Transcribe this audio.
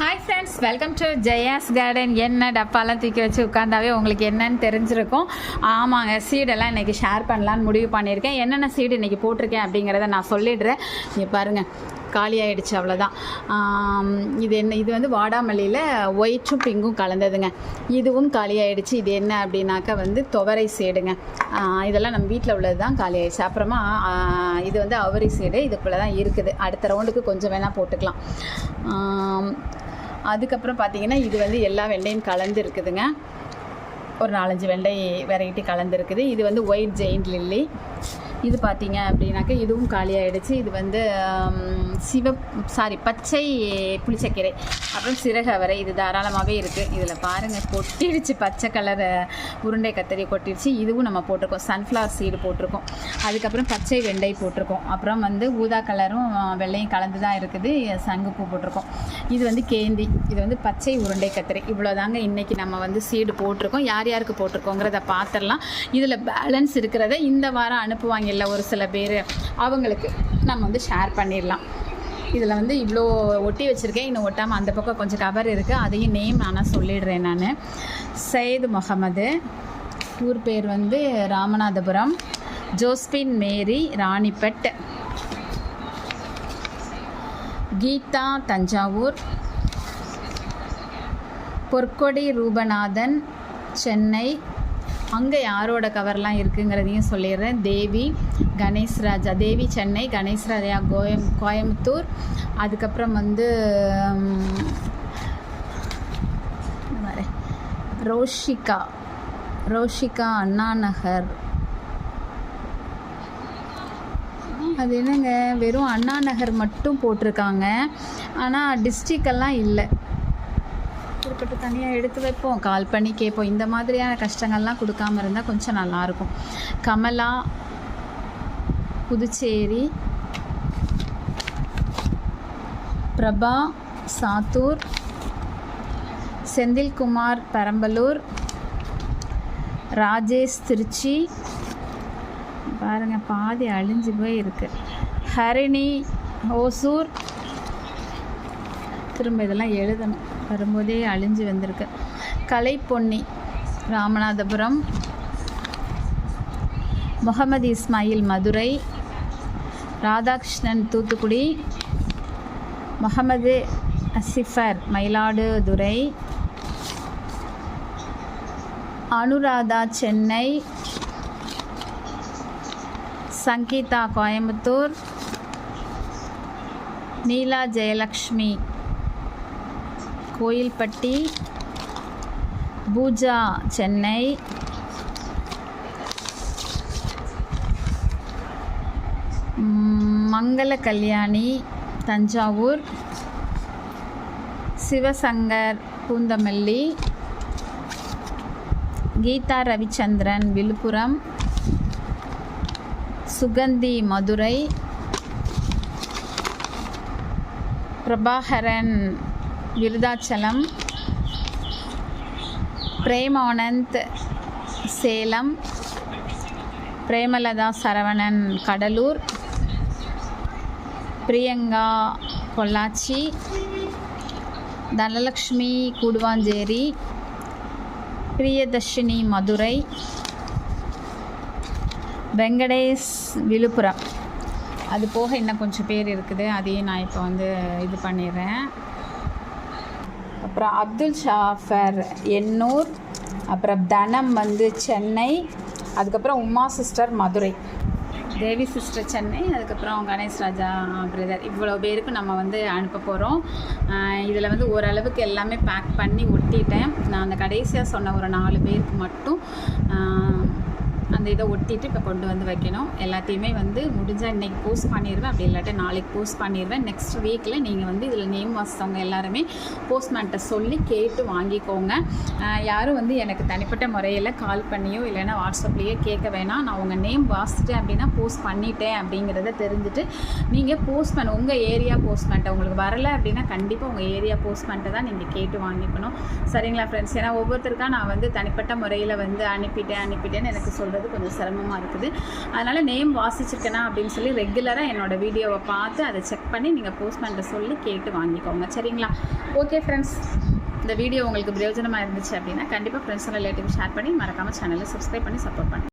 Hi friends welcome to Jaya's garden என்ன டப்பாலாம் தூக்கி வச்சு உட்காந்தாவே உங்களுக்கு என்னன்னு தெரிஞ்சிருக்கும். ஆமாங்க சீடெல்லாம் இன்றைக்கி ஷேர் பண்ணலான்னு முடிவு பண்ணியிருக்கேன். என்னென்ன சீடு இன்றைக்கி போட்டிருக்கேன் அப்படிங்கிறத நான் சொல்லிடுறேன். இங்கே பாருங்கள் காலி ஆயிடுச்சு அவ்வளோதான் இது என்ன இது வந்து வாடாமல்லியில் ஒயிட்டும் பிங்கும் கலந்ததுங்க. இதுவும் காலி இது என்ன அப்படின்னாக்கா வந்து துவரை சீடுங்க இதெல்லாம் நம்ம வீட்டில் உள்ளது தான் காலி ஆயிடுச்சு. அப்புறமா இது வந்து அவரி சீடு இதுக்குள்ளே தான் இருக்குது. அடுத்த ரவுண்டுக்கு கொஞ்சம் வேணால் போட்டுக்கலாம். அதுக்கப்புறம் பார்த்தீங்கன்னா இது வந்து எல்லா வெண்டையும் கலந்து இருக்குதுங்க. ஒரு நாலஞ்சு வெண்டை வெரைட்டி கலந்துருக்குது. இது வந்து ஒயிட் ஜெயின்ட் லில்லி இது பார்த்தீங்க அப்படின்னாக்கா இதுவும் காலியாகிடுச்சு இது வந்து சிவப் சிவ சாரி பச்சை புளிச்சக்கீரை. அப்புறம் சிறகவரை இது தாராளமாகவே இருக்குது இதில் பாருங்கள் கொட்டிடுச்சு. பச்சை கலர் உருண்டை கத்தரி கொட்டிடுச்சு. இதுவும் நம்ம போட்டிருக்கோம். சன்ஃப்ளவர் சீடு போட்டிருக்கோம். அதுக்கப்புறம் பச்சை வெண்டை போட்டிருக்கோம். அப்புறம் வந்து ஊதா கலரும் வெள்ளையும் கலந்து தான் இருக்குது. சங்குப்பூ போட்டிருக்கோம். இது வந்து கேந்தி. இது வந்து பச்சை உருண்டை கத்திரி. இவ்வளோதாங்க இன்றைக்கி நம்ம வந்து சீடு போட்டிருக்கோம். யார் யாருக்கு போட்டிருக்கோங்கிறத பார்த்துடலாம் இதில் பேலன்ஸ் இருக்கிறத இந்த வாரம் அனுப்புவாங்க இல்லை ஒரு சில பேர். அவங்களுக்கு நம்ம வந்து ஷேர் பண்ணிடலாம் இதில் வந்து இவ்வளோ ஒட்டி வச்சுருக்கேன். இன்னும் ஒட்டாமல் அந்த பக்கம் கொஞ்சம் கவர் இருக்குது அதையும் நேம் ஆனால் சொல்லிடுறேன் நான். சையது முகமது. ஊர் பேர் வந்து Ramanathapuram. Josephine Mary Ranipet. Geetha Thanjavur. Porkodi Rupanathan. Chennai. அங்கே யாரோட கவர்லாம் இருக்குங்கிறதையும் சொல்லிடுறேன். தேவி கணேஷ் ராஜா. தேவி சென்னை கணேஷ் ராஜா கோயம் கோயம்புத்தூர். அதுக்கப்புறம் வந்து ரோஷிகா. ரோஷிகா அண்ணா நகர். அது என்னங்க? வெறும் அண்ணா நகர் மட்டும் போட்டிருக்காங்க. ஆனால் டிஸ்ட்ரிக்கெல்லாம் இல்லை. குறிப்பிட்டு தனியாக எடுத்து வைப்போம். கால் பண்ணி கேட்போம். இந்த மாதிரியான கஷ்டங்கள்லாம் கொடுக்காம இருந்தால் கொஞ்சம் நல்லாயிருக்கும். கமலா புதுச்சேரி பிரபா சாத்தூர் செந்தில்குமார் பெரம்பலூர் ராஜேஷ் திருச்சி. பாருங்கள் பாதி அழிஞ்சு போய் இருக்கு ஹரிணி ஓசூர் திரும்ப இதெல்லாம் எழுதணும். வரும்போதே அழிஞ்சு வந்திருக்கு. கலைப்பொன்னி ராமநாதபுரம். முகமது இஸ்மாயில் மதுரை. ராதாகிருஷ்ணன் தூத்துக்குடி. முகமது அசிஃபர் மயிலாடுதுறை. அனுராதா சென்னை. சங்கீதா கோயம்புத்தூர். நீலா ஜெயலக்ஷ்மி. கோயில்பட்டி பூஜா சென்னை. மங்கள கல்யாணி தஞ்சாவூர். சிவசங்கர் பூந்தமல்லி. கீதா ரவிச்சந்திரன் விழுப்புரம். சுகந்தி மதுரை. பிரபாகரன் விருதாச்சலம் பிரேமானந்த் சேலம் பிரேமலதா சரவணன் கடலூர் பிரியங்கா பொள்ளாச்சி தனலக்ஷ்மி கூடுவாஞ்சேரி பிரியதர்ஷினி மதுரை வெங்கடேஷ் விழுப்புரம். அது போக இன்னும் கொஞ்சம் பேர் இருக்குது. அதையும் நான் இப்போ வந்து இது பண்ணிடுறேன். அப்புறம் அப்துல் ஷாஃபர் எண்ணூர் அப்புறம் தனம் வந்து சென்னை அதுக்கப்புறம் உமா சிஸ்டர் மதுரை. தேவி சிஸ்டர் சென்னை அதுக்கப்புறம் கணேஷ் ராஜா பிரதர் இவ்வளோ பேருக்கு நம்ம வந்து அனுப்ப போகிறோம் இதில் வந்து ஓரளவுக்கு எல்லாமே பேக் பண்ணி ஒட்டிட்டேன். நான் அந்த கடைசியாக சொன்ன ஒரு நாலு பேருக்கு மட்டும் அந்த இதை ஒட்டிட்டு இப்போ கொண்டு வந்து வைக்கணும். எல்லாத்தையுமே வந்து முடிஞ்சால் இன்றைக்கி போஸ்ட் பண்ணிடுவேன் அப்படி இல்லாட்டி நாளைக்கு போஸ்ட் பண்ணிடுவேன் நெக்ஸ்ட் வீக்கில் நீங்கள் வந்து இதில் நேம் வாசித்தவங்க எல்லாருமே போஸ்ட்மேன்ட்ட சொல்லி கேட்டு வாங்கிக்கோங்க. யாரும் வந்து எனக்கு தனிப்பட்ட முறையில் கால் பண்ணியோ இல்லைன்னா வாட்ஸ்அப்லேயோ கேட்க வேணாம். நான் உங்கள் நேம் வாசிச்சிட்டேன் அப்படின்னா போஸ்ட் பண்ணிட்டேன் அப்படிங்கிறத தெரிஞ்சுட்டு நீங்கள் போஸ்ட்மேன் உங்கள் ஏரியா போஸ்ட்மேன்ட்டை உங்களுக்கு வரலை அப்படின்னா கண்டிப்பாக உங்கள் ஏரியா போஸ்ட்மேன்ட்டை தான் நீங்கள் கேட்டு வாங்கிக்கணும். சரிங்களா ஃப்ரெண்ட்ஸ் ஏன்னா ஒவ்வொருத்தருக்கா நான் வந்து தனிப்பட்ட முறையில் வந்து அனுப்பிட்டேன் அனுப்பிட்டேன்னு எனக்கு சொல்கிறது பண்ணுறது கொஞ்சம் சிரமமாக இருக்குது. அதனால் நேம் வாசிச்சிருக்கேனா அப்படின்னு சொல்லி ரெகுலராக என்னோட வீடியோவை பார்த்து அதை செக் பண்ணி நீங்கள் போஸ்ட்மேன்ட்ட சொல்லி கேட்டு வாங்கிக்கோங்க. சரிங்களா? ஓகே ஃப்ரெண்ட்ஸ் இந்த வீடியோ உங்களுக்கு பிரயோஜனமாக இருந்துச்சு அப்படின்னா கண்டிப்பாக ஃப்ரெண்ட்ஸ் ரிலேட்டிவ் ஷேர் பண்ணி மறக்காமல் சேனலை சப்ஸ்கிரைப் பண்ணி சப்போர்ட் பண்ணுங்கள்